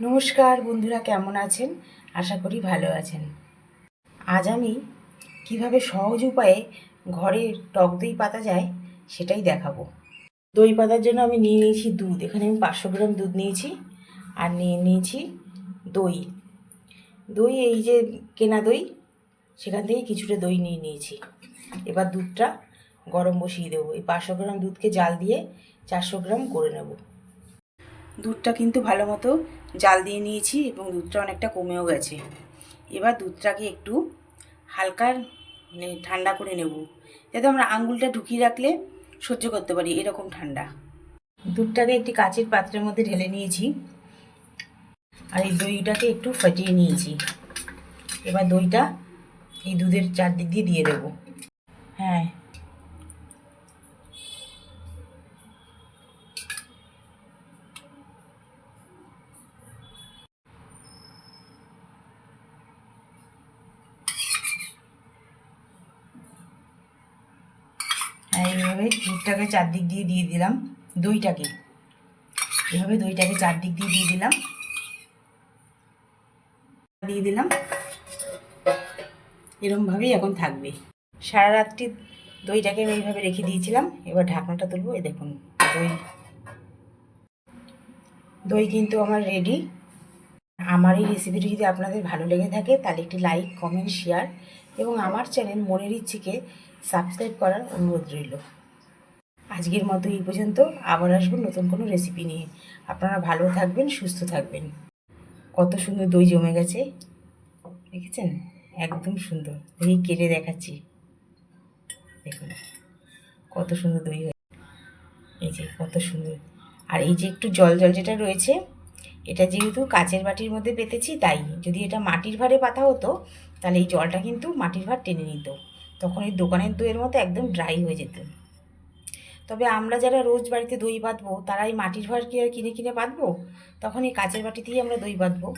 নমস্কার বন্ধুরা, কেমন আছেন? আশা করি ভালো আছেন। আজ আমি কীভাবে সহজ উপায়ে ঘরে টক দই পাতা যায় সেটাই দেখাবো। দই পাতার জন্য আমি নিয়ে নিয়েছি দুধ। এখানে আমি পাঁচশো গ্রাম দুধ নিয়েছি আর নিয়ে নিয়েছি দই। দই, এই যে কেনা দই, সেখান থেকে কিছুটা দই নিয়ে নিয়েছি। এবার দুধটা গরম বসিয়ে দেবো। এই পাঁচশো গ্রাম দুধকে জাল দিয়ে চারশো গ্রাম করে নেব। দুধটা কিন্তু ভালো মতো জাল দিয়ে নিয়েছি এবং দুধটা অনেকটা কমেও গেছে। এবার দুধটাকে একটু হালকা মানে ঠান্ডা করে নেব। যাতে আমরা আঙ্গুলটা ঢুকিয়ে রাখলে সহ্য করতে পারি এরকম ঠান্ডা। দুধটাকে একটি কাচের পাত্রের মধ্যে ঢেলে নিয়েছি আর এই দইটাকে একটু ফাটিয়ে নিয়েছি। এবার দইটা এই দুধের চারদিক দিয়ে দিয়ে দেবো। হ্যাঁ আর এইভাবে দুধটাকে চারদিক দিয়ে দিয়ে দিলাম, দইটাকে। এভাবে দইটাকে চারদিক দিয়ে দিয়ে দিলাম। দিয়ে দিলাম। এরমভাবেই এখন থাকবে। সারা রাত্রি দইটাকে আমি এইভাবে রেখে দিয়েছিলাম। এবার ঢাকনাটা তুলবো, এই দেখুন, দই। দই কিন্তু আমার রেডি আমার এই রেসিপিটি যদি আপনাদের ভালো লেগে থাকে, তাহলে একটি লাইক কমেন্ট শেয়ার এবং আমার চ্যানেল মনের ইচ্ছেকে সাবস্ক্রাইব করার অনুরোধ রইল। আজকের মতো এই পর্যন্ত। আবার আসব নতুন কোনো রেসিপি নিয়ে। আপনারা ভালো থাকবেন, সুস্থ থাকবেন। কত সুন্দর দই জমে গেছে। দেখেছেন? একদম সুন্দর। দই কেটে দেখাচ্ছি। দেখুন। কত সুন্দর দই এই যে, কত সুন্দর। আর এই যে একটু জল জল যেটা রয়েছে, এটা যেহেতু কাচের বাটির মধ্যে পেতেছি, তাই যদি এটা মাটির ভারে পাতা হতো, তাহলে এই জলটা কিন্তু মাটির ভার টেনে নিত। তখন এই দোকানের দইয়ের মতো একদম ড্রাই হয়ে যেত। তবে আমরা যারা রোজ বাড়িতে দই বাঁধবো, তারা এই মাটির ভাঁড় কি আর কিনে কিনে বাঁধবো? তখন এই কাঁচের বাটিতেই আমরা দই বাঁধবো।